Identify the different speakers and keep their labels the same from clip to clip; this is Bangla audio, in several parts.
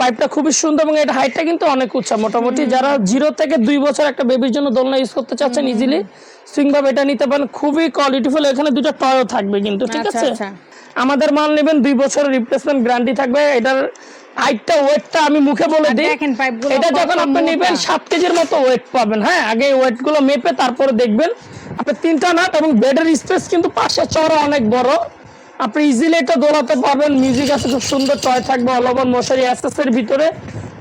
Speaker 1: পাইপটা খুবই সুন্দর এবং এটা হাইটটা কিন্তু অনেক উঁচা মোটামুটি যারা জিরো থেকে দুই বছর একটা বেবির জন্য দোলনা ইউজ করতে চাচ্ছেন ইজিলি সুইং ভাবে এটা নিতে পারেন। খুবই কোয়ালিটিফুল এখানে দুটো টয়ও থাকবে কিন্তু ঠিক
Speaker 2: আচ্ছা,
Speaker 1: আছে?
Speaker 2: আচ্ছা।
Speaker 1: আমাদের মাল নেবেন দুই বছরের রিপ্লেসমেন্ট গ্যারান্টি থাকবে। এটার হাইটটা ওয়েটটা আমি মুখে বলে দিই। এটা যখন আপনি নেবেন সাত কেজির মতো ওয়েট পাবেন। হ্যাঁ আগে ওয়েটগুলো মেপে তারপরে দেখবেন। আপনি তিনটা নাট এবং বেডের স্পেস কিন্তু পাশে চড়া অনেক বড়। আপনি ইজিলি এটা দোলাতে পারবেন। মিউজিক আছে, খুব সুন্দর টয় থাকবে অল ওভার মশারি অ্যাসেসের ভিতরে।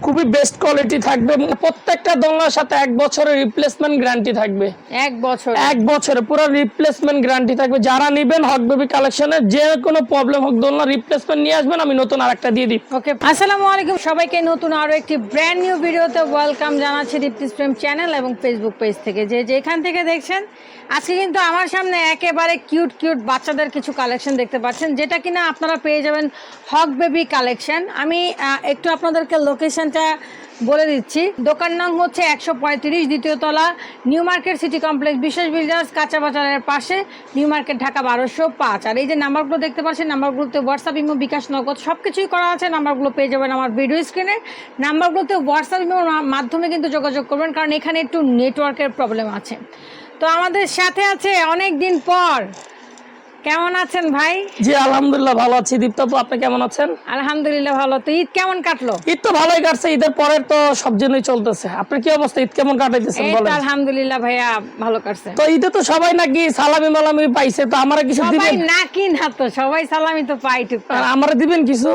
Speaker 1: খুবই বেস্ট কোয়ালিটি থাকবে। প্রত্যেকটা দোলনার সাথে এক বছরের রিপ্লেসমেন্ট গ্যারান্টি থাকবে।
Speaker 2: এক বছর।
Speaker 1: এক বছরে পুরো রিপ্লেসমেন্ট গ্যারান্টি থাকবে। যারা নেবেন হক বেবি কালেকশনে যে কোনো প্রবলেম হোক দোলনা রিপ্লেসমেন্ট নিয়ে আসবেন আমি নতুন আরেকটা দিয়ে দিই।
Speaker 2: ওকে আসসালামু আলাইকুম সবাইকে। নতুন আরও একটি ব্র্যান্ড নিউ ভিডিওতে ওয়েলকাম জানাচ্ছি দীপ্তিস প্রেম চ্যানেল এবং ফেসবুক পেজ থেকে। যে যেখান থেকে দেখছেন আজকে কিন্তু আমার সামনে একেবারে কিউট কিউট বাচ্চাদের কিছু কালেকশন দেখতে পাচ্ছেন যেটা কিনা আপনারা পেয়ে যাবেন হক বেবি কালেকশন আমি একটু আপনাদেরকে লোকেশনটা বলে দিচ্ছি। দোকান নাম হচ্ছে একশো পঁয়ত্রিশ দ্বিতীয় তলা, নিউ মার্কেট সিটি কমপ্লেক্স, বিশেষ বিল্ডার্স, কাঁচা বাজারের পাশে, নিউ মার্কেট ঢাকা বারোশো পাঁচ। আর এই যে নাম্বারগুলো দেখতে পাচ্ছেন, নাম্বারগুলোতে হোয়াটসঅ্যাপ ইমো, বিকাশ নগদ সব কিছুই করা আছে। নাম্বারগুলো পেয়ে যাবেন আমার ভিডিও স্ক্রিনে। নাম্বারগুলোতে হোয়াটসঅ্যাপ ইমোর মাধ্যমে কিন্তু যোগাযোগ করবেন, কারণ এখানে একটু নেটওয়ার্কের প্রবলেম আছে। তো আমাদের সাথে আছে অনেক দিন পর কেমন আছেন ভাই?
Speaker 1: জি আলহামদুলিল্লাহ ভালো আছি। দীপ্ত আপনি কেমন আছেন?
Speaker 2: আলহামদুলিল্লাহ ভালো। তো ঈদ কেমন কাটলো?
Speaker 1: ঈদ তো ভালোই কাটছে ঈদের পরের তো সব জন্যই চলতেছে। আপনার কি অবস্থা? ঈদ কেমন কাটাইতেছেন বলেন।
Speaker 2: আলহামদুলিল্লাহ ভাইয়া ভালো কাটছে।
Speaker 1: তো ঈদে তো সবাই নাকি সালামি মালামি পাইছে তো আমারে কিছু দিবেন?
Speaker 2: না কি না তো সবাই সালামি তো পাই টুকটাক।
Speaker 1: আমারা দিবেন কিছু?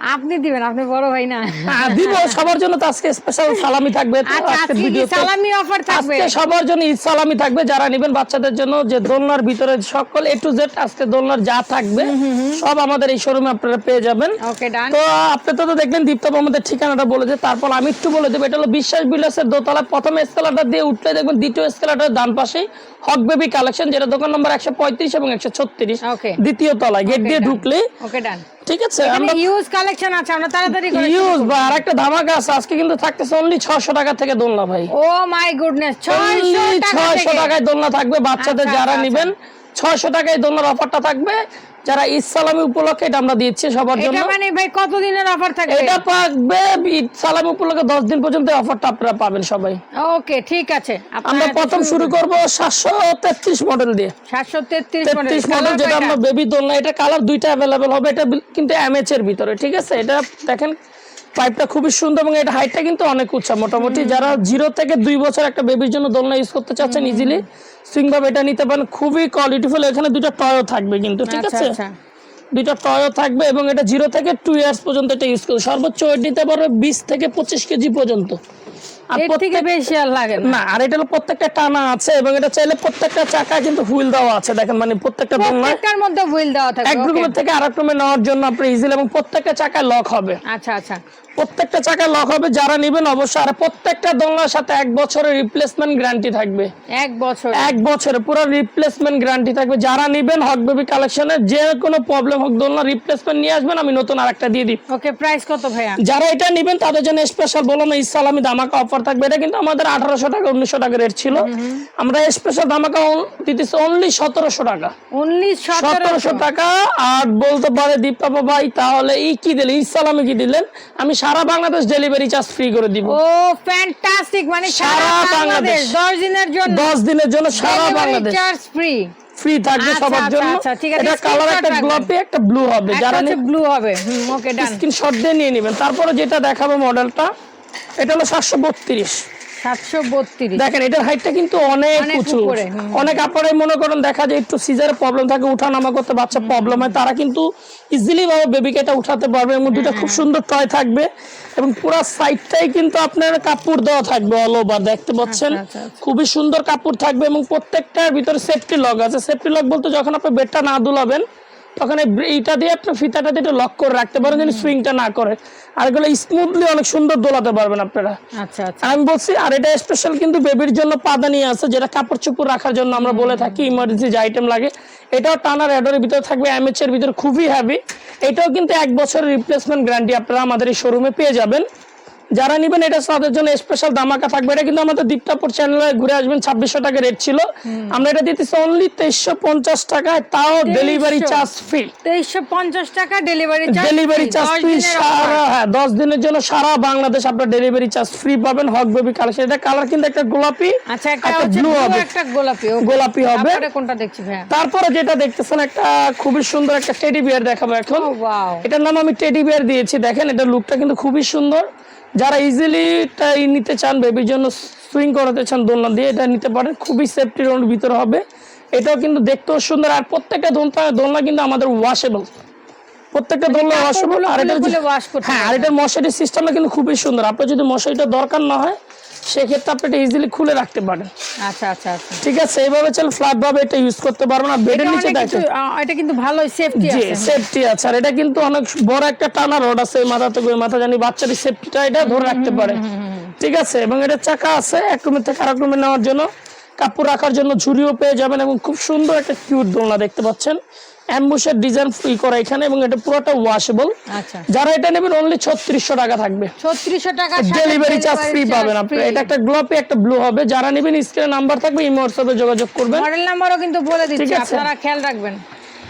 Speaker 2: আপনি দিবেন আপনি বড় ভাই না।
Speaker 1: হ্যাঁ, দিব সবার জন্য তো আজকে স্পেশাল সালামি থাকবে।
Speaker 2: আচ্ছা আজকে
Speaker 1: ভিডিওতে
Speaker 2: সালামি অফার থাকবে।
Speaker 1: আজকে সবার জন্য ঈদ সালামি থাকবে যারা নেবেন বাচ্চাদের জন্য যে দোলনার ভিতরে সকল এ টু জেড আজকে দোলনার যা থাকবে সব আমাদের এই শোরুমে আপনারা পেয়ে যাবেন।
Speaker 2: ওকে ডান
Speaker 1: তো আপনি তো তো দেখলেন দীপ্তব আমাদের ঠিকানাটা বলেছে তারপর আমি একটু বলে দেবো এটা হলো বিশ্বাস বিলাসের দোতলা প্রথম স্কেলারটা দিয়ে উঠলে দেখবেন দ্বিতীয় স্কেলারটার ডান পাশেই হক বেবি কালেকশন যেটা দোকান নম্বর একশো পঁয়ত্রিশ এবং একশো ছত্রিশ দ্বিতীয় তলায়। গেট দিয়ে ঢুকলে
Speaker 2: ওকে ডান
Speaker 1: ঠিক আছে আমরা
Speaker 2: ইউজ কালেকশন আছে আমরা তাড়াতাড়ি করে
Speaker 1: ইউজ বা আর একটা ধামাকা আছে আজকে কিন্তু থাকতেছে অনলি 600 টাকা থেকে দোলনা ভাই।
Speaker 2: ও মাই গুডনেস 600 টাকা
Speaker 1: ছয়শো
Speaker 2: থেকে
Speaker 1: টাকায় দোলনা থাকবে বাচ্চাদের
Speaker 2: আচ্ছা,
Speaker 1: যারা
Speaker 2: আচ্ছা,
Speaker 1: নেবেন ছয়শো টাকায় দোলনার অফারটা থাকবে। যারা ঈদ সালামি উপলক্ষে এটা আমরা দিচ্ছি সবার জন্য।
Speaker 2: এটা মানে ভাই কতদিনের অফার থাকবে?
Speaker 1: এটা পাবে ঈদ সালামি উপলক্ষে দশ দিন পর্যন্ত অফারটা আপনারা পাবেন সবাই।
Speaker 2: ওকে ঠিক আছে।
Speaker 1: আমরা প্রথম শুরু করব সাতশো তেত্রিশ মডেল দিয়ে।
Speaker 2: 733 মডেল
Speaker 1: যেটা আমরা বেবি দোলনা এটা কালার দুইটা अवेलेबल হবে এটা কিন্তু এমএচ এর ভিতরে ঠিক আছে? এটা দেখেন পাইপটা খুবই সুন্দর এবং এটা হাইটটা কিন্তু অনেক উচ্চা মোটামুটি যারা জিরো থেকে দুই বছর একটা বেবির জন্য দোলনা ইউজ করতে চাচ্ছেন ইজিলি সুইং ভাবে এটা নিতে পারেন। খুবই কোয়ালিটিফুল এখানে দুটো টয়ও থাকবে কিন্তু ঠিক
Speaker 2: আচ্ছা
Speaker 1: আছে?
Speaker 2: দুটো
Speaker 1: দুইটা টয়ও থাকবে এবং এটা জিরো থেকে টু ইয়ার্স পর্যন্ত এটা ইউজ করবে সর্বোচ্চ ওয়েট নিতে পারবে বিশ থেকে পঁচিশ কেজি পর্যন্ত।
Speaker 2: এর থেকে বেশি আর লাগে না।
Speaker 1: আর এটা হলো প্রত্যেকটা টানা আছে এবং এটা চাইলে প্রত্যেকটা কিন্তু হুইল দেওয়া আছে। দেখেন মানে প্রত্যেকটা
Speaker 2: প্রত্যেকটার মধ্যে হুইল দেওয়া
Speaker 1: এক. রুমের থেকে আরেক রুমে নেওয়ার জন্য আপনি ইজিলি এবং প্রত্যেকটা চাকায় লক হবে।
Speaker 2: আচ্ছা আচ্ছা।
Speaker 1: প্রত্যেকটা চাকায় লক হবে যারা নেবেন অবশ্যই। আর প্রত্যেকটা দোলনার সাথে এক বছরের রিপ্লেসমেন্ট গ্যারান্টি থাকবে।
Speaker 2: এক বছর।
Speaker 1: এক বছরে পুরো রিপ্লেসমেন্ট গ্যারান্টি থাকবে। যারা নেবেন হক বেবি কালেকশনে যে কোনো প্রবলেম হোক দোলনা রিপ্লেসমেন্ট নিয়ে আসবেন আমি নতুন আরেকটা দিয়ে দিই।
Speaker 2: ওকে প্রাইস কত ভাইয়া?
Speaker 1: যারা এটা নেবেন তাদের জন্য স্পেশাল বললাম ইসালামি ধামাকা অফার থাকবে। এটা কিন্তু আমাদের আঠারোশো টাকা উনিশশো টাকা রেট ছিল। আমরা স্পেশাল ধামাকা on- দিতেছি অনলি সতেরোশো টাকা।
Speaker 2: অনলি
Speaker 1: সতেরোশো।
Speaker 2: সতেরোশো
Speaker 1: টাকা আর বলতে পারে দীপা ভাই তাহলে ই কি দিলেন? ইসালামি কি দিলেন? আমি সারা বাংলাদেশ ডেলিভারি চার্জ ফ্রি করে দিব।
Speaker 2: ও ফ্যান্টাস্টিক মানে সারা বাংলাদেশ
Speaker 1: বাংলাদেশ।
Speaker 2: 10 দিনের জন্য।
Speaker 1: দশ দিনের জন্য সারা বাংলাদেশ।
Speaker 2: চার্জ ফ্রি
Speaker 1: ফ্রি থাকবে
Speaker 2: আচ্ছা,
Speaker 1: সবার
Speaker 2: আচ্ছা,
Speaker 1: জন্য।
Speaker 2: আচ্ছা, ঠিক আছে,
Speaker 1: এটা কালার একটা গ্লোপি একটা ব্লু হবে। যারা
Speaker 2: ব্লু হবে। ওকে ডান
Speaker 1: স্ক্রিনশট দিয়ে নিয়ে নেবেন। তারপরে যেটা দেখাবো মডেলটা এটা হলো সাতশো বত্রিশ।
Speaker 2: 732
Speaker 1: দেখেন এটার হাইটটা কিন্তু অনেক উঁচু। অনেক আপনারাই মনে করেন দেখা যায় একটু সিজারের প্রবলেম থাকে উঠা নামা করতে বাচ্চা প্রবলেম হয়। তারা কিন্তু ইজিলি ভাবে বেবিকে এটা উঠাতে পারবে এবং দুটো খুব সুন্দর টয় থাকবে এবং পুরো সাইডটাই কিন্তু আপনার কাপড় দেওয়া থাকবে অল ওভার দেখতে পাচ্ছেন?
Speaker 2: আচ্ছা, আচ্ছা।
Speaker 1: খুবই সুন্দর কাপড় থাকবে এবং প্রত্যেকটার ভিতরে সেফটি লক আছে। সেফটি লক বলতে যখন আপনি বেডটা না দুলাবেন তখন এইটা দিয়ে আপনি ফিতাটা দিয়ে লক করে রাখতে পারেন যেন সুইংটা না করে। আর এগুলো স্মুথলি অনেক সুন্দর দোলাতে পারবেন আপনারা।
Speaker 2: আচ্ছা আচ্ছা।
Speaker 1: আমি বলছি আর এটা স্পেশাল কিন্তু বেবির জন্য পাদানি আছে যেটা কাপড় চুপড় রাখার জন্য আমরা বলে থাকি ইমার্জেন্সি যে আইটেম লাগে। এটাও টানার অ্যাডের ভিতরে থাকবে এমএচ এর ভিতরে খুবই হ্যাভি এটাও কিন্তু এক বছরের রিপ্লেসমেন্ট গ্যারান্টি আপনারা আমাদের এই শোরুমে পেয়ে যাবেন। যারা নিবেন এটা তাদের জন্য স্পেশাল দামাকা থাকবে। এটা কিন্তু আমাদের দীপ্তাপুর চ্যানেলে ঘুরে আসবেন ছাব্বিশশো টাকা রেট ছিল। আমরা এটা দিতেছি অনলি তেইশশো পঞ্চাশ টাকায় তাও ডেলিভারি চার্জ ফ্রি
Speaker 2: তেইশশো পঞ্চাশ টাকা ডেলিভারি
Speaker 1: ডেলিভারি চার্জ ফ্রি সারা হ্যাঁ দশ দিনের জন্য সারা বাংলাদেশ আপনার ডেলিভারি চার্জ ফ্রি পাবেন। হক বেবি কালেকশন এটা কালার কিন্তু একটা গোলাপি
Speaker 2: আচ্ছা একটা
Speaker 1: blue, হবে।
Speaker 2: একটা গোলাপি
Speaker 1: গোলাপি হবে।
Speaker 2: কোনটা দেখছি ভাইয়া?
Speaker 1: তারপরে যেটা দেখতেছেন একটা খুবই সুন্দর একটা টেডি বিয়ার দেখাবো এখন। এটার নাম আমি টেডি বিয়ার দিয়েছি। দেখেন এটা লুকটা কিন্তু খুবই সুন্দর। যারা ইজিলি এটা নিতে চান বেবির জন্য সুইং করাতে চান দোলনা দিয়ে এটা নিতে পারেন। খুবই সেফটি রোড ভিতরে হবে। এটাও কিন্তু দেখতেও সুন্দর। আর প্রত্যেকটা দোলনা দোলনা কিন্তু আমাদের ওয়াশেবল প্রত্যেকটা দোলনা ওয়াশেবল আর এটা হ্যাঁ আর এটার মশারি সিস্টেমটা কিন্তু খুবই সুন্দর। আপনার যদি মশারিটা দরকার না হয় সেক্ষেত্রে আপনি এটা ইজিলি খুলে রাখতে পারেন।
Speaker 2: আচ্ছা আচ্ছা আচ্ছা।
Speaker 1: ঠিক আছে এইভাবে চলে ফ্ল্যাট ভাবে এটা ইউজ করতে পারবেন আর বেডের নিচে
Speaker 2: এটা কিন্তু ভালোই সেফটি আছে।
Speaker 1: সেফটি আছে। আর এটা কিন্তু অনেক বড় একটা টানা রড আছে মাথা থেকে মাথা জানি বাচ্চাদের সেফটিটা এটা ধরে রাখতে পারে। ঠিক আছে এবং এটা চাকা আছে এক রুমের থেকে আরেক রুমে নেওয়ার জন্য। কাপড় রাখার জন্য ঝুড়িও পেয়ে যাবেন এবং খুব সুন্দর একটা কিউট দোলনা দেখতে পাচ্ছেন। অ্যাম্বুসের ডিজাইন ফ্রি করা এখানে এবং এটা পুরোটা ওয়াশেবল
Speaker 2: আচ্ছা।
Speaker 1: যারা এটা নেবেন অনলি ছত্রিশশো টাকা থাকবে।
Speaker 2: ছত্রিশশো টাকা
Speaker 1: ডেলিভারি চার্জ ফ্রি পাবেন আপনি। এটা একটা গ্লোপি একটা ব্লু হবে। যারা নেবেন স্ক্রিনে নাম্বার থাকবে ইমো হোয়াটসঅ্যাপে যোগাযোগ করবেন।
Speaker 2: মডেল নাম্বারও কিন্তু বলে দিচ্ছি। আপনারা খেয়াল রাখবেন।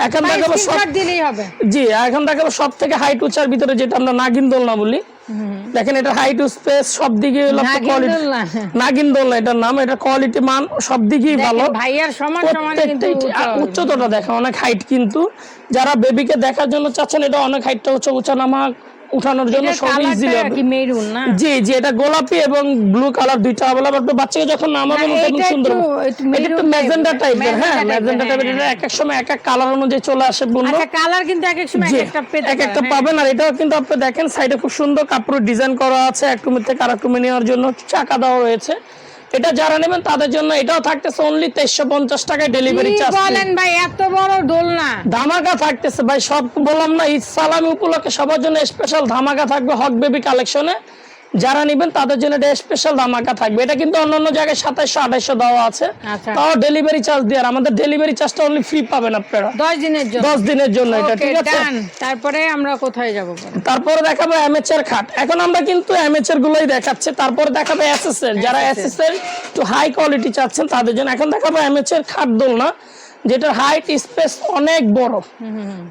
Speaker 1: এখন দেখাবো সব
Speaker 2: দিলেই হবে।
Speaker 1: জি এখন দেখাবো সব থেকে হাইট উচ্চার ভিতরে যেটা আমরা নাগিন দোলনা বলি। দেখেন এটা হাইট স্পেস সব দিকে
Speaker 2: নাগিন দোলনা।
Speaker 1: এটার নাম এটা কোয়ালিটি মান সব দিকেই ভালো।
Speaker 2: ভাইয়ার সমান সমান কিন্তু।
Speaker 1: উচ্চতাটা দেখা অনেক হাইট কিন্তু। যারা বেবিকে দেখার জন্য চাচ্ছেন এটা অনেক হাইটটা উচ্চ উঁচা নামা উঠানোর জন্য
Speaker 2: এটার
Speaker 1: সব ইজিলি হবে।
Speaker 2: মেরুন না?
Speaker 1: জি জি এটা গোলাপি এবং ব্লু কালার দুইটা আপনি বাচ্চাকে যখন নামাবেন
Speaker 2: না,
Speaker 1: তখন সুন্দর
Speaker 2: একটু-
Speaker 1: এটা একটু ম্যাজেন্ডা টাইপের হ্যাঁ ম্যাজেন্ডা টাইপের এটা এক এক সময় এক এক কালার অনুযায়ী চলে আসে
Speaker 2: আচ্ছা কালার কিন্তু এক এক সময় এক একটা পেতে
Speaker 1: এক একটা
Speaker 2: হ্যাঁ।
Speaker 1: পাবেন আর এটাও কিন্তু আপনি দেখেন সাইডে খুব সুন্দর কাপড়ের ডিজাইন করা আছে এক রুমের থেকে আরেক নেওয়ার জন্য চাকা দেওয়া রয়েছে। এটা যারা নেবেন তাদের জন্য এটাও থাকতেছে অনলি তেইশশো পঞ্চাশ টাকায় ডেলিভারি চার্জ
Speaker 2: বলেন ভাই এত বড় দোলনা।
Speaker 1: ধামাকা থাকতেছে ভাই সব বললাম না ঈদ সালামি উপলক্ষে সবার জন্য স্পেশাল ধামাকা থাকবে হক বেবি কালেকশনে যারা নেবেন তাদের জন্য এটা স্পেশাল ধামাকা থাকবে। এটা কিন্তু অন্যান্য জায়গায় সাতাইশশো আঠাইশশো দেওয়া আছে।
Speaker 2: আচ্ছা।
Speaker 1: তাও ডেলিভারি চার্জ দিয়ে আমাদের ডেলিভারি চার্জটা অনলি ফ্রি পাবেন আপনারা।
Speaker 2: দশ দিনের জন্য।
Speaker 1: দশ দিনের জন্য এটা ঠিক আছে?
Speaker 2: তারপরে আমরা কোথায় যাব
Speaker 1: তারপরে দেখাবো এমএচ এর খাট। এখন আমরা কিন্তু এমএচ এর গুলোই দেখাচ্ছি। তারপরে দেখাবো এসএস এর যারা
Speaker 2: SSL
Speaker 1: এসএস এর একটু হাই কোয়ালিটি চাচ্ছেন তাদের জন্য। এখন দেখাবো এমএচ এর খাট দোলনা। যেটার হাইট স্পেস অনেক বড়।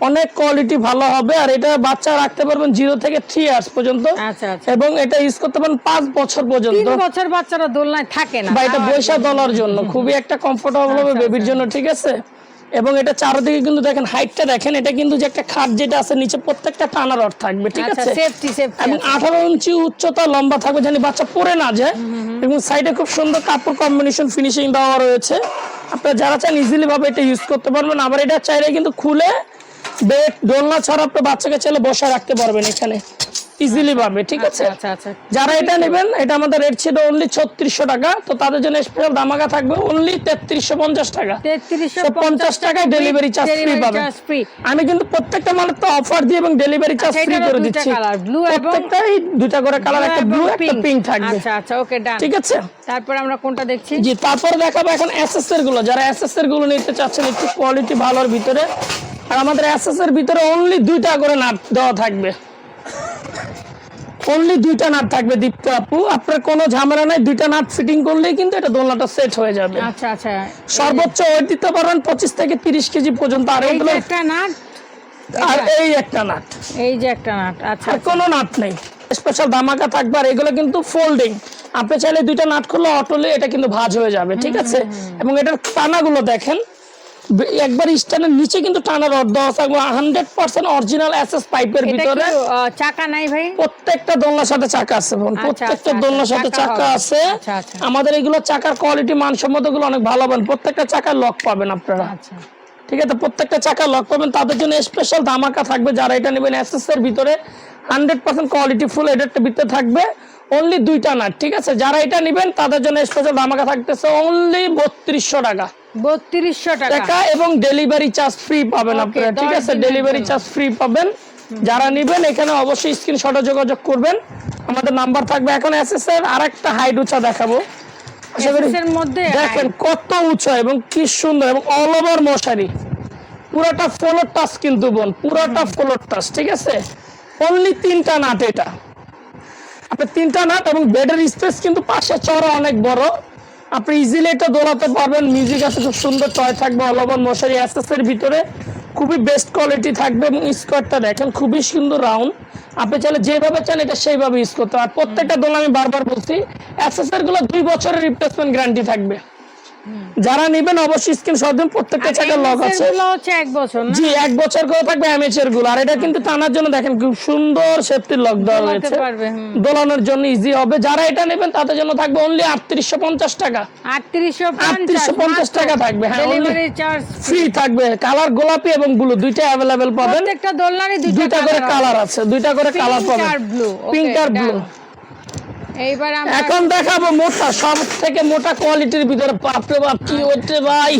Speaker 1: অনেক কোয়ালিটি ভালো হবে আর এটা বাচ্চা রাখতে পারবেন জিরো থেকে থ্রি ইয়ার্স পর্যন্ত।
Speaker 2: আচ্ছা আচ্ছা।
Speaker 1: এবং এটা ইউজ করতে পারেন পাঁচ বছর পর্যন্ত।
Speaker 2: বছর বাচ্চারা দোলনায় থাকে না।
Speaker 1: বা এটা বৈশা দলার জন্য। খুবই একটা কমফোর্টেবল হবে
Speaker 2: আচ্ছা,
Speaker 1: বেবির জন্য ঠিক আছে? এবং এটা চারদিকে কিন্তু দেখেন হাইটটা দেখেন এটা কিন্তু যে একটা খাট যেটা আছে নিচে প্রত্যেকটা টানা রড থাকবে ঠিক
Speaker 2: আচ্ছা
Speaker 1: আছে?
Speaker 2: সেফটি সেফটি
Speaker 1: এবং আঠারো ইঞ্চি উচ্চতা লম্বা থাকবে জানি বাচ্চা পরে না যায়। এবং সাইডে খুব সুন্দর কাপড় কম্বিনেশন ফিনিশিং দেওয়া রয়েছে। আপনারা যারা চান ইজিলি ভাবে এটা ইউজ করতে পারবেন, আবার এটা চাইলে কিন্তু খুলে বেড দোলনা ছাড়া আপনার বাচ্চাকে চাইলে বসায় রাখতে পারবেন এখানে। ইজিলি পাবে ঠিক আছে?
Speaker 2: আচ্ছা আচ্ছা।
Speaker 1: যারা এটা নেবেন এটা আমাদের রেট ছিল অনলি ছত্রিশশো টাকা তো তাদের জন্য স্পেশাল দামাকা থাকবে অনলি তেত্রিশশো পঞ্চাশ টাকা।
Speaker 2: তেত্রিশশো
Speaker 1: পঞ্চাশ টাকায় ডেলিভারি চার্জ ফ্রি পাবেন। আমি কিন্তু প্রত্যেকটা মালের তো অফার দিই এবং ডেলিভারি চার্জ
Speaker 2: আচ্ছা,
Speaker 1: ফ্রি করে দিচ্ছি। প্রত্যেকটাই দুইটা করে কালার একটা ব্লু একটা পিঙ্ক থাকবে।
Speaker 2: আচ্ছা আচ্ছা ওকে ডান
Speaker 1: ঠিক আছে?
Speaker 2: তারপর আমরা কোনটা দেখছি?
Speaker 1: জি তারপর দেখাবো এখন এসএস এরগুলো। যারা এসএস এরগুলো নিতে চাচ্ছেন একটু কোয়ালিটি ভালোর ভিতরে আর আমাদের এসএস এর ভিতরে অনলি দুইটা করে নাট দেওয়া থাকবে। অনলি দুইটা নাট থাকবে দীপ্ত আপু। আপনার কোনো ঝামেলা নাই দুইটা নাট ফিটিং করলেই কিন্তু এটা দোলনাটা সেট হয়ে যাবে।
Speaker 2: আচ্ছা আচ্ছা।
Speaker 1: সর্বোচ্চ ওয়েট দিতে পারবেন পঁচিশ থেকে তিরিশ কেজি পর্যন্ত। আর এগুলো
Speaker 2: একটা নাট?
Speaker 1: আর এই একটা নাট।
Speaker 2: এই যে একটা নাট আচ্ছা
Speaker 1: আর কোনো নাট নেই। স্পেশাল দামাকা থাকবে আর এগুলো কিন্তু ফোল্ডিং আপনি চাইলে দুইটা নাট খুললে অটোলে এটা কিন্তু ভাঁজ হয়ে যাবে ঠিক আছে? এবং এটার টানাগুলো দেখেন। একবার স্ট্যান্ডের নিচে কিন্তু টানা রড দেওয়া থাকবে হান্ড্রেড পার্সেন্ট অরিজিনাল এসএস পাইপের ভিতরে
Speaker 2: চাকা নাই ভাই?
Speaker 1: প্রত্যেকটা দোলনার সাথে চাকা আছে
Speaker 2: আচ্ছা,
Speaker 1: প্রত্যেকটা
Speaker 2: আচ্ছা,
Speaker 1: দোলনার সাথে
Speaker 2: চাকা
Speaker 1: আছে।
Speaker 2: আচ্ছা।
Speaker 1: আমাদের এগুলো চাকার কোয়ালিটি মানসম্মতগুলো অনেক ভালো পাবেন প্রত্যেকটা চাকার লক পাবেন আপনারা। ঠিক আছে প্রত্যেকটা চাকা লক পাবেন তাদের জন্য স্পেশাল ধামাকা থাকবে যারা এটা নেবেন এসএস এর ভিতরে। হান্ড্রেড পার্সেন্ট কোয়ালিটি ফুল এটার ভিতরে থাকবে অনলি দুইটা নাট ঠিক আছে? যারা এটা নেবেন তাদের জন্য স্পেশাল ধামাকা থাকতেছে অনলি বত্রিশশো টাকা।
Speaker 2: বত্রিশশো টাকা।
Speaker 1: টাকা এবং ডেলিভারি চার্জ ফ্রি পাবেন আপনারা ঠিক আছে? ডেলিভারি চার্জ ফ্রি পাবেন। যারা নেবেন এখানে অবশ্যই স্ক্রিনশটে যোগাযোগ করবেন। আমাদের নাম্বার থাকবে এখন এসএস এর আরেকটা হাইট উঁচা দেখাবো দেখেন কত উঁচা এবং কি সুন্দর এবং অল ওভার মশারি। পুরোটা ফ্লোর টাচ কিন্তু বোন পুরোটা ফ্লোর টাচ ঠিক আছে? অনলি তিনটা নাট এটা। আপনি তিনটা নাট এবং বেডের স্পেস কিন্তু পাশে চড়া অনেক বড়। আপনি ইজিলি এটা দৌড়াতে পারবেন। মিউজিক আছে, খুব সুন্দর টয় থাকবে অলবন মশারি অ্যাসেসের ভিতরে। খুবই বেস্ট কোয়ালিটি থাকবে এবং স্কোয়ারটা দেখেন, খুবই সুন্দর রাউন্ড আপনি চাইলে যেভাবে চান এটা সেইভাবে ইউজ করতে আর প্রত্যেকটা দোল আমি বারবার বলছি অ্যাসেসেরগুলো দুই বছরের রিপ্লেসমেন্ট গ্যারান্টি থাকবে। যারা নেবেন অবশ্যই স্ক্রিন শট দিন প্রত্যেকটা চাকার লক আছে।
Speaker 2: হচ্ছে এক বছর
Speaker 1: জি এক বছর করে থাকবে এমএচেরগুলো। আর এটা কিন্তু টানার জন্য দেখেন খুব সুন্দর সেফটি লক দেওয়া রয়েছে। দোলানোর জন্য ইজি হবে। যারা এটা নেবেন তাদের জন্য থাকবে অনলি আটত্রিশশো পঞ্চাশ টাকা।
Speaker 2: আটত্রিশশো
Speaker 1: 3850 টাকা থাকবে, হ্যাঁ,
Speaker 2: ডেলিভারি চার্জ
Speaker 1: ফ্রি থাকবে। কালার গোলাপি এবং ব্লু দুইটা অ্যাভেলেবেল পাবেন।
Speaker 2: প্রত্যেকটা দোলনারই
Speaker 1: দুইটা করে কালার আছে দুইটা করে কালার পাবেন। পিঙ্ক আর ব্লু.
Speaker 2: এইবার
Speaker 1: এখন দেখাবো মোটা সব থেকে মোটা কোয়ালিটির ভিতরে। বাপরে বাপ কি হচ্ছে ভাই?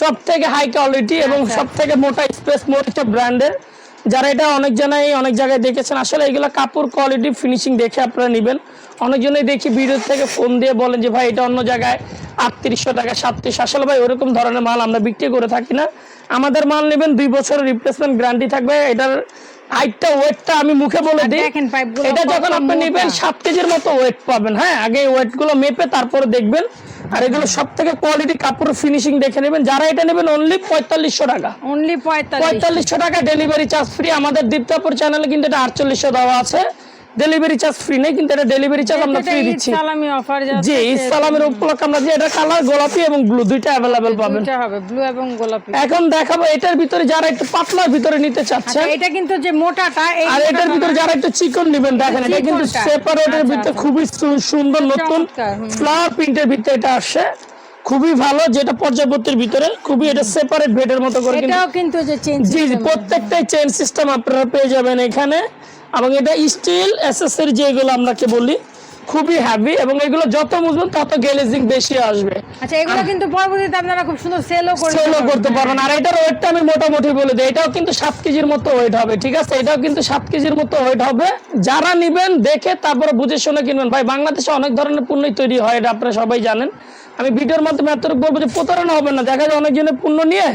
Speaker 1: সব থেকে হাই কোয়ালিটি এবং
Speaker 2: আচ্ছা।
Speaker 1: সব থেকে মোটা স্পেস মোটা ব্র্যান্ডের যারা এটা অনেক জনাই অনেক জায়গায় দেখেছেন আসলে এগুলো কাপড় কোয়ালিটি ফিনিশিং দেখে আপনারা নেবেন। অনেকজনেই দেখি ভিডিও থেকে ফোন দিয়ে বলেন যে ভাই এটা অন্য জায়গায় আটত্রিশশো টাকা সাতত্রিশ আসলে ভাই ওরকম ধরনের মাল আমরা বিক্রি করে থাকি না। আমাদের মাল নেবেন দুই বছরের রিপ্লেসমেন্ট গ্যারান্টি থাকবে। এটার হাইটটা ওয়েটটা আমি মুখে বলে দিই। এটা যখন আপনি নেবেন সাত কেজির মতো ওয়েট পাবেন। হ্যাঁ আগে ওয়েটগুলো মেপে তারপরে দেখবেন। আর এগুলো সব থেকে কোয়ালিটি কাপড় ফিনিশিং দেখে নেবেন। যারা এটা নেবেন অনলি পঁয়তাল্লিশশো টাকা।
Speaker 2: অনলি পঁয়তাল্লিশ।
Speaker 1: পঁয়তাল্লিশশো টাকা ডেলিভারি চার্জ ফ্রি আমাদের দীপ্তাপুর চ্যানেলে কিন্তু এটা আটচল্লিশশো দেওয়া আছে। ডেলিভারি চার্জ ফ্রি নেই কিন্তু এটা ডেলিভারি চার্জ আমরা ফ্রি দিচ্ছি।
Speaker 2: সালামি অফার
Speaker 1: জি ইসলামের উপলক্ষে আমরা যে এটা কালার গোলাপি এবং ব্লু দুইটা অ্যাভেলেবেল পাবেন।
Speaker 2: দুইটা হবে ব্লু এবং গোলাপি।
Speaker 1: এখন দেখাবো এটার ভিতরে যারা একটু পাতলার ভিতরে নিতে চাচ্ছেন।
Speaker 2: আচ্ছা, এটা কিন্তু যে মোটাটা এই
Speaker 1: আর এটার ভিতরে যারা একটু চিকন নেবেন দেখেন এটা কিন্তু সেপারেটের
Speaker 2: আচ্ছা,
Speaker 1: ভিতরে
Speaker 2: আচ্ছা।
Speaker 1: খুবই সুন্দর নতুন ফ্লাওয়ার প্রিন্টের ভিতরে এটা আসে খুবই ভালো যেটা পর্যায়পত্তির ভিতরে খুবই এটা সেপারেট বেডের মতো করে কিন্তু
Speaker 2: এটাও কিন্তু যে চেঞ্জ
Speaker 1: জি জি প্রত্যেকটাই চেন সিস্টেম আপনারা পেয়ে যাবেন এখানে। এবং এটা স্টিল এসএসএর যেগুলো আমরাকে বলি খুবই হ্যাভি এবং এগুলো যত মজবুত তত গ্লেজিং বেশি আসবে।
Speaker 2: আচ্ছা এগুলো কিন্তু পরবর্তীতে আপনারা খুব সুন্দর সেলও করে
Speaker 1: সেলও করতে পারবেন। আর এটার ওয়েটটা আমি মোটামুটি বলে দিই এটাও কিন্তু সাত কেজির মতো ওয়েট হবে ঠিক আছে? এটাও কিন্তু সাত কেজির মতো ওয়েট হবে। যারা নিবেন দেখে তারপরে বুঝে শুনে কিনবেন। ভাই বাংলাদেশে অনেক ধরনের পণ্যই তৈরি হয় এটা আপনারা সবাই জানেন। আমি ভিডিওর মাধ্যমে এতটুকু বলব যে প্রতারণা হবে না। দেখা যায় অনেকজনের পণ্য নিয়ে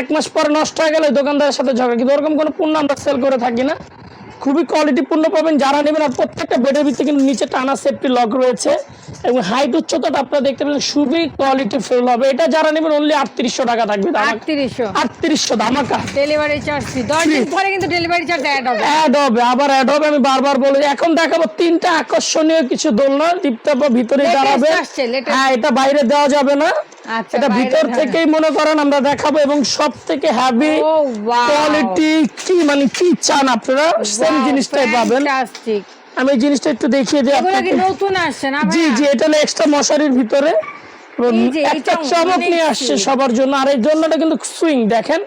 Speaker 1: এক মাস পরে নষ্ট হয়ে গেলে দোকানদারের সাথে ঝগড়া। কিন্তু ওরকম কোনো পণ্য আমরা সেল করে থাকি না। খুবই কোয়ালিটি পূর্ণ পাবেন। যারা নেবেন আর প্রত্যেকটা বেডের ভিতরে কিন্তু নিচে টানা সেফটি লক রয়েছে এবং হাইট উচ্চতাটা আপনারা দেখতে পাবেন খুবই কোয়ালিটি ফুল হবে। এটা যারা নেবেন অনলি আটত্রিশশো টাকা থাকবে
Speaker 2: আটত্রিশশো।
Speaker 1: আটত্রিশশো ধামাকা
Speaker 2: ডেলিভারি চার্জ দশ দিন পরে কিন্তু ডেলিভারি চার্জ অ্যাড হবে।
Speaker 1: অ্যাড হবে আবার অ্যাড হবে আমি বারবার বলে এখন দেখাবো তিনটা আকর্ষণীয় কিছু দোলনা। দীপ্তাপ ভিতরে দাঁড়াবে। হ্যাঁ এটা বাইরে দেওয়া যাবে না। এটা ভিতর থেকেই মনে করেন আমরা দেখাবো এবং সব থেকে হ্যাভি কোয়ালিটি কি মানে কি চান আপনারা? সেম জিনিসটাই পাবেন। আমি এই জিনিসটা একটু দেখিয়ে দিই আপনাকে।
Speaker 2: নতুন আসছে না
Speaker 1: জি জি এটা হলো এক্সট্রা মশারির ভিতরে। একটা চমক নিয়ে আসছে সবার জন্য। আর এই দোলনাটা কিন্তু সুইং দেখেন।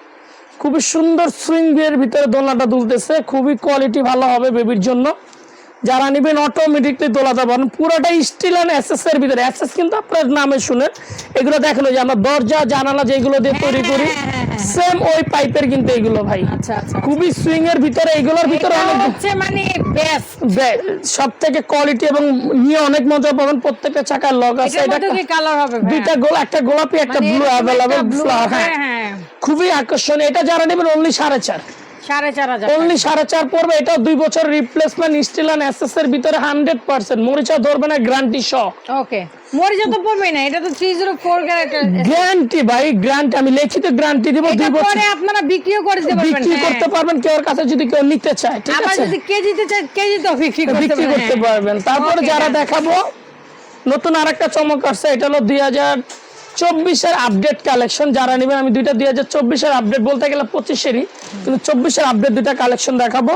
Speaker 1: খুবই সুন্দর সুইং এর ভিতরে দোলনাটা দুলতেছে। খুবই কোয়ালিটি ভালো হবে বেবির জন্য। যারা নিবেন অটোমেটিকলি দোলাতে পারেন পুরোটা স্টিল অ্যান্ড এর ভিতরে। এসএস কিন্তু আপনার নামে শুনে এগুলো দেখেন যে আমরা দরজা জানালা যেগুলো দিয়ে তৈরি করি সেম ওই পাইপের কিন্তু এগুলো ভাই।
Speaker 2: আচ্ছা আচ্ছা
Speaker 1: খুবই সুইং এর ভিতরে এগুলোর ভিতরে অনেক
Speaker 2: হচ্ছে মানে বেস্ট
Speaker 1: সব থেকে কোয়ালিটি এবং নিয়ে অনেক মজা পাবেন প্রত্যেকটা চাকার লগ আছে। এটা
Speaker 2: কি কালার হবে
Speaker 1: দুইটা গোল একটা গোলাপি একটা
Speaker 2: মানে
Speaker 1: ব্লু হ্যাঁ।
Speaker 2: হ্যাঁ
Speaker 1: খুবই আকর্ষণীয়। এটা যারা নেবেন অনলি সাড়ে চার। অনলি সাড়ে চার পড়বে এটা দুই বছর রিপ্লেসমেন্ট স্টিল অ্যান্ড এসএস এর ভিতরে হান্ড্রেড পার্সেন্ট মরিচা ধরবে না গ্যারান্টি সহ।
Speaker 2: ওকে মরিচা তো পড়বেই না এটা তো three zero four character
Speaker 1: guarantee ভাই গ্যারান্টি আমি লিখিত গ্যারান্টি দিব
Speaker 2: এটা
Speaker 1: দুই বছর।
Speaker 2: পরে আপনারা বিক্রিও করে দিতে পারবেন
Speaker 1: বিক্রি
Speaker 2: হ্যাঁ।
Speaker 1: করতে পারবেন কেউ কাছে যদি কেউ নিতে চায় ঠিক আছে?
Speaker 2: যদি কেজিতে কেজিতেও বিক্রি
Speaker 1: বিক্রি করতে
Speaker 2: হ্যাঁ।
Speaker 1: পারবেন। তারপরে যারা দেখাবো নতুন আরেকটা চমক আসছে এটা হলো দুই হাজার চব্বিশের আপডেট কালেকশন যারা নেবেন আমি দুইটা দুই হাজার চব্বিশের আপডেট বলতে গেলে পঁচিশেরই কিন্তু চব্বিশের আপডেট দুইটা কালেকশন দেখাবো।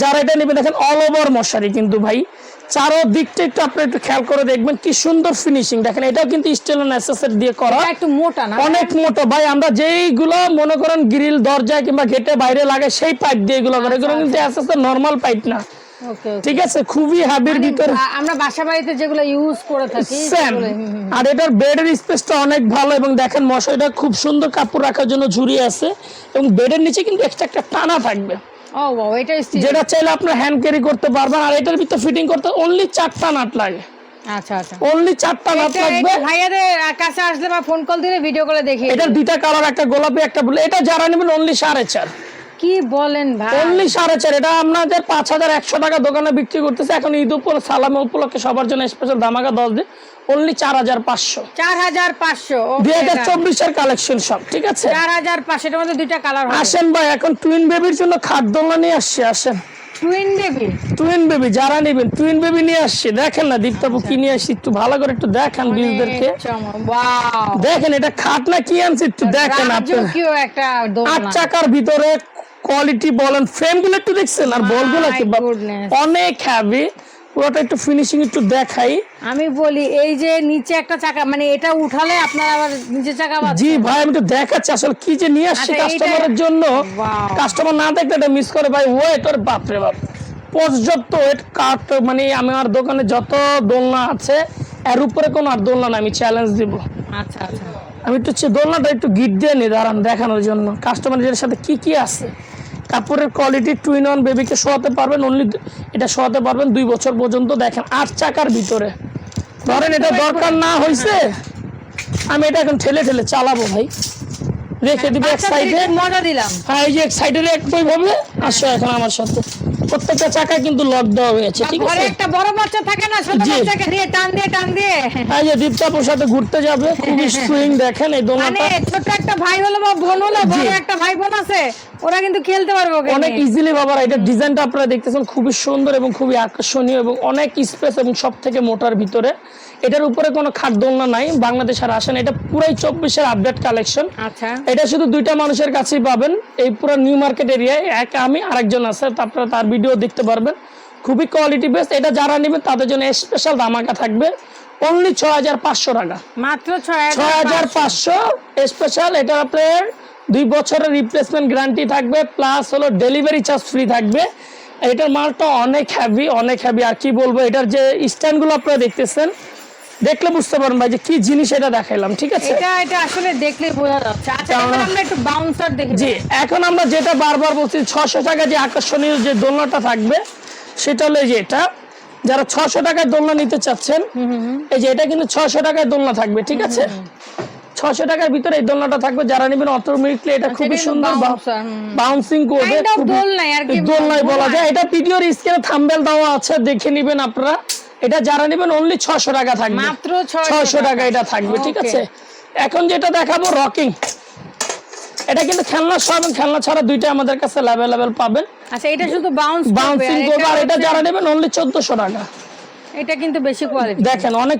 Speaker 1: যারা এটা নেবেন দেখেন অল ওভার মশারি কিন্তু ভাই। চারো দিকটা একটু আপনি একটু খেয়াল করে দেখবেন কি সুন্দর ফিনিশিং দেখেন এটাও কিন্তু স্টিল নেসেসারি দিয়ে করা।
Speaker 2: একটু মোটা না?
Speaker 1: অনেক মোটো। ভাই আমরা যেইগুলো মনে করেন গ্রিল দরজায় কিংবা গেটে বাইরে লাগে সেই পাইপ দিয়ে এগুলো করে। এগুলো কিন্তু নর্মাল পাইপ না।
Speaker 2: ওকে
Speaker 1: ঠিক আছে খুবই হাবির ভিতরে
Speaker 2: আমরা বাসা বাড়িতে যেগুলো ইউজ করে থাকি
Speaker 1: সেম। আর এটার বেডের স্পেসটা অনেক ভালো এবং দেখেন মশারিটা খুব সুন্দর কাপড় রাখার জন্য ঝুড়ি আছে এবং বেডের নিচে কিন্তু এক্সট্রা একটা টানা থাকবে। যেটা চাইলে আপনার হ্যান্ড ক্যারি করতে পারবেন আর এটার ভিতরে ফিটিং করতে অনলি চারটা নাট লাগে।
Speaker 2: আচ্ছা আচ্ছা।
Speaker 1: অনলি চারটা নাট
Speaker 2: এটা
Speaker 1: লাগবে।
Speaker 2: একটু ভাইয়াদের কাছে আসলে বা ফোন কল দিলে ভিডিও করে দেখিয়ে
Speaker 1: এটার দুইটা কালার একটা গোলাপি একটা ব্লু এটা যারা নেবেন অনলি সাড়ে চার।
Speaker 2: কি বলেন ভাই?
Speaker 1: অনলি সাড়ে চার এটা আপনাদের পাঁচ হাজার একশো টাকা দোকানে বিক্রি করতেছে। এখন ঈদ উপর সালামে উপলক্ষে সবার জন্য স্পেশাল দামাকা দশ দিন অনলি চার হাজার পাঁচশো।
Speaker 2: চার হাজার পাঁচশো
Speaker 1: দুই হাজার চব্বিশের কালেকশন সব ঠিক আছে?
Speaker 2: চার হাজার পাঁচশো এটার মধ্যে দুইটা কালার
Speaker 1: আসেন ভাই এখন টুইন বেবির জন্য নিয়ে আসছি আসেন।
Speaker 2: টুইন বেবি
Speaker 1: টুইন বেবি যারা নেবেন টুইন বেবি নিয়ে আসছি। দেখেন না দীপ্তাপু কি নিয়ে আসছি একটু ভালো করে একটু দেখান বিউদেরকে দেখেন এটা খাট না কি আনছি একটু দেখেন আপনি
Speaker 2: একটা
Speaker 1: আট চাকার ভিতরে কোয়ালিটি বলেন ফ্রেমগুলো একটু দেখছেন? আর
Speaker 2: বলগুলো
Speaker 1: কি? অনেক হ্যাভি পুরোটা একটু ফিনিশিং একটু দেখাই।
Speaker 2: আমি বলি এই যে নিচে একটা চাকা মানে এটা উঠালে আপনার আবার নিচে চাকা
Speaker 1: জি ভাই আমি তো দেখাচ্ছি আসলে কি যে নিয়ে আসছি
Speaker 2: আচ্ছা,
Speaker 1: কাস্টমারের জন্য। কাস্টমার না দেখলে এটা মিস করে। ভাই ওয়েট ওর বাপরে বাপ। পর্যাপ্ত ওয়েট কাট মানে আমার দোকানে যত দোলনা আছে এর উপরে কোনো আর দোলনা না আমি চ্যালেঞ্জ দিব।
Speaker 2: আচ্ছা আচ্ছা।
Speaker 1: আমি একটু দোলনাটা একটু গিট দিয়ে নি দাঁড়ান দেখানোর জন্য। কাস্টমারের সাথে কি কি আছে? কাপড়ের কোয়ালিটি টুইন অন বেবিকে শোয়াতে পারবেন অনলি এটা শোয়াতে পারবেন দুই বছর পর্যন্ত দেখেন আট চাকার ভিতরে। ধরেন এটা দরকার না হয়েছে আমি এটা এখন ঠেলে ঠেলে চালাবো ভাই। রেখে দিবে এক সাইডে
Speaker 2: মজা দিলাম।
Speaker 1: হ্যাঁ এই যে এক সাইডে একই ভাবে আসো এখন আমার সাথে। প্রত্যেকটা চাকা কিন্তু লক দেওয়া হয়েছে ঠিক আছে?
Speaker 2: একটা বড় বাচ্চা থাকে না ছোট। বাচ্চাকে দিয়ে টান দিয়ে টান দিয়ে।
Speaker 1: এই যে দীপচাপুর সাথে ঘুরতে যাবে খুবই সুইং দেখেন এই
Speaker 2: মানে
Speaker 1: দোলনাটা
Speaker 2: ছোট একটা ভাই হলো বা বোন হলো বড় একটা ভাই বোন আছে ওরা কিন্তু খেলতে পারবে ওকে
Speaker 1: অনেক ইজিলি বাবার এটা ডিজাইনটা আপনারা দেখতেছেন খুবই সুন্দর এবং খুবই আকর্ষণীয় এবং অনেক স্পেস এবং সব থেকে মোটার ভিতরে। এটার উপরে কোনো খাট দোলনা নাই বাংলাদেশ আর আসেন এটা পুরাই চব্বিশের আপডেট কালেকশন
Speaker 2: আচ্ছা।
Speaker 1: এটা শুধু দুইটা মানুষের কাছেই পাবেন এই পুরো নিউ মার্কেট এরিয়ায় এক আমি আরেকজন আছে তা আপনারা তার ভিডিও দেখতে পারবেন। খুবই কোয়ালিটি বেস্ট এটা যারা নেবেন তাদের জন্য স্পেশাল দামাকা থাকবে। অনলি ছয় হাজার পাঁচশো টাকা।
Speaker 2: মাত্র ছয়
Speaker 1: হাজার পাঁচশো। স্পেশাল এটা আপনার দুই বছরের রিপ্লেসমেন্ট গ্যারান্টি থাকবে প্লাস হলো ডেলিভারি চার্জ ফ্রি থাকবে। এটার মালটা অনেক হ্যাভি অনেক হ্যাভি আর কি বলব এটার যে স্ট্যান্ডগুলো আপনারা দেখতেছেন দেখলে বুঝতে পারেন ভাই যে কি জিনিস এটা দেখাইলাম ঠিক আছে?
Speaker 2: এটা এটা আসলে দেখলে বোঝা যাচ্ছে। আচ্ছা? এবার আমরা একটু বাউন্সার দেখি
Speaker 1: জি এখন আমরা যেটা বারবার বলছি ছশো টাকা যে আকর্ষণীয় যে দোলনাটা থাকবে সেটা হলো যে এটা। যারা ছশো টাকায় দোলনা নিতে চাচ্ছেন এই যে এটা কিন্তু ছশো টাকায় দোলনা থাকবে ঠিক আছে? ছশো টাকার ভিতরে এই দোলনাটা থাকবে। যারা নেবেন অটোমেটিকলি এটা খুবই সুন্দর বাউন্সিং করবে
Speaker 2: দোলনাই
Speaker 1: বলা যায়। এটা ভিডিওর স্ক্রিনে থাম্বেল দেওয়া আছে দেখে নেবেন আপনারা। এটা যারা নেবেন অনলি ছশো টাকা থাকবে।
Speaker 2: মাত্র
Speaker 1: ছশো টাকা। এটা থাকবে ঠিক আছে? এখন যেটা দেখাবো রকিং এটা কিন্তু খেলনা সহ এবং খেলনা ছাড়া দুইটা আমাদের কাছে অ্যাভেলেবেল পাবেন।
Speaker 2: আচ্ছা এটা শুধু বাউন্স
Speaker 1: বাউন্সিং করবে আর এটা যারা নেবেন অনলি চোদ্দশো টাকা।
Speaker 2: এটা কিন্তু বেশি কোয়ালিটি
Speaker 1: দেখেন অনেক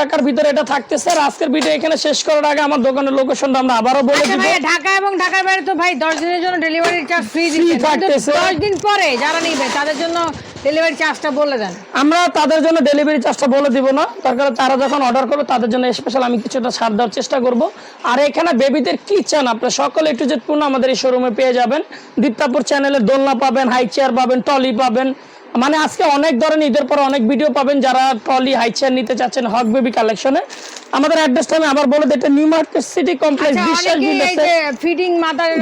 Speaker 1: টাকার ভিতরে এটা থাকতেছে। আর আজকের ভিডিও এখানে শেষ করার আগে আমার দোকানের লোকেশনটা আমরা বলে
Speaker 2: আচ্ছা
Speaker 1: দিব।
Speaker 2: ভাই ঢাকা এবং ঢাকার বাইরে তো ভাই দশ দিনের জন্য ডেলিভারি চার্জ ফ্রি দিচ্ছেন।
Speaker 1: থাকতেছে।
Speaker 2: দিন পরে যারা নিবে তাদের জন্য ডেলিভারি চার্জটা বলে দেন।
Speaker 1: আমরা তাদের জন্য ডেলিভারি চার্জটা বলে দিব না। তার কারণ তারা যখন অর্ডার করবে তাদের জন্য স্পেশাল আমি কিছুটা ছাড় দেওয়ার চেষ্টা করব। আর এখানে বেবিদের কি চান আপনার? সকলে একটু যে পূর্ণ আমাদের এই শোরুমে পেয়ে যাবেন। দীপ্তাপুর চ্যানেলে দোলনা পাবেন হাই চেয়ার পাবেন টলি পাবেন। মানে আজকে অনেক ধরনের ঈদের পর অনেক ভিডিও পাবেন যারা টলি হাই চেয়ার নিতে চাচ্ছেন হক বেবি কালেকশনে আমাদের অ্যাড্রেসটা আমি আবার বলে দিই এটা নিউ মার্কেট সিটি কমপ্লেক্স বিশ্বাস বিল্ডার্সে
Speaker 2: যে ফিডিং মাদার।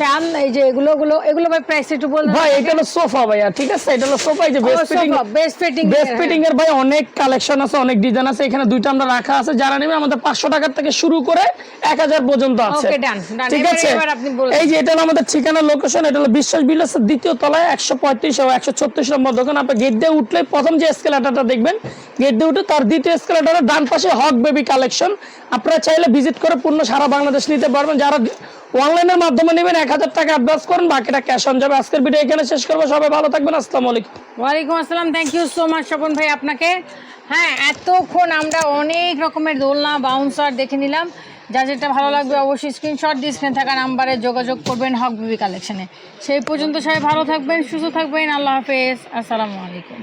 Speaker 2: চান এই যে এগুলো গুলো এগুলো ভাই প্রাইস একটু বলবেন
Speaker 1: ভাই এটা হলো সোফা ভাইয়া ঠিক আছে? এটা হলো সোফা এই যে best fitting
Speaker 2: best fitting
Speaker 1: best fitting এর ভাই অনেক কালেকশন আছে অনেক ডিজাইন আছে। এখানে দুইটা আমরা রাখা আছে যারা নেবে আমাদের পাঁচশো টাকা থেকে শুরু করে এক হাজার পর্যন্ত আছে।
Speaker 2: done, done.
Speaker 1: ঠিক আছে?
Speaker 2: এবার আপনি বলে
Speaker 1: এই যে এটা হলো আমাদের ঠিকানা লোকেশন এটা হলো বিশ্বাস বিলাসের দ্বিতীয় তলায় একশো পঁয়ত্রিশ ও একশো ছত্রিশ নম্বর দোকান আপনি গেট দিয়ে উঠলে প্রথম যে এসকেলেটারটা দেখবেন গেট দিয়ে উঠে তার দ্বিতীয় এসকেলেটারের ডান পাশে হক বেবি কালেকশন আপনারা চাইলে ভিজিট করে পূর্ণ সারা বাংলাদেশ নিতে পারবেন। যারা অনলাইনের মাধ্যমে নেবেন, এক হাজার টাকা অ্যাডভান্স করেন, বাকিটা ক্যাশ অন যাবে। আজকের ভিডিও এখানে শেষ করব। সবাই ভালো থাকবেন। আসসালামু আলাইকুম।
Speaker 2: ওয়ালাইকুম আসসালাম। Thank you so much Swapan ভাই আপনাকে। হ্যাঁ এতক্ষণ আমরা অনেক রকমের দোলনা বাউন্সার দেখে নিলাম। যা যেটা ভালো লাগবে অবশ্যই স্ক্রিনশট দিয়ে স্ক্রিনে থাকা নাম্বারে যোগাযোগ করবেন হক বিবি কালেকশনে সেই পর্যন্ত সবাই ভালো থাকবেন, সুস্থ থাকবেন, আল্লাহ হাফেজ, আসসালামু আলাইকুম।